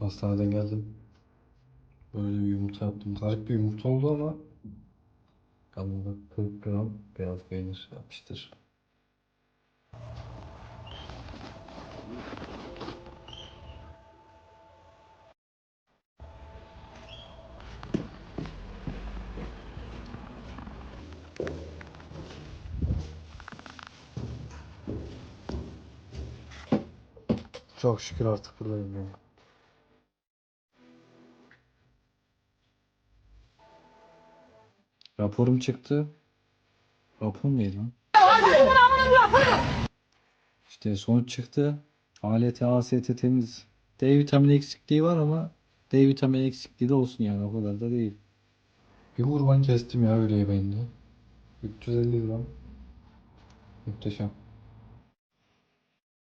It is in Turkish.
Hastaneden geldim. Böyle bir yumurta yaptım. Garip bir yumurta oldu ama yanında 40 gram beyaz peynir yapmıştır. Çok şükür artık buradayım ya. Raporum çıktı. Rapor neydi lan? İşte sonuç çıktı. ALT, AST temiz. D vitamini eksikliği var ama D vitamini eksikliği de olsun yani o kadar da değil. Bir kurban kestim ya öyle yemeğinde. 350 gram. Muhteşem.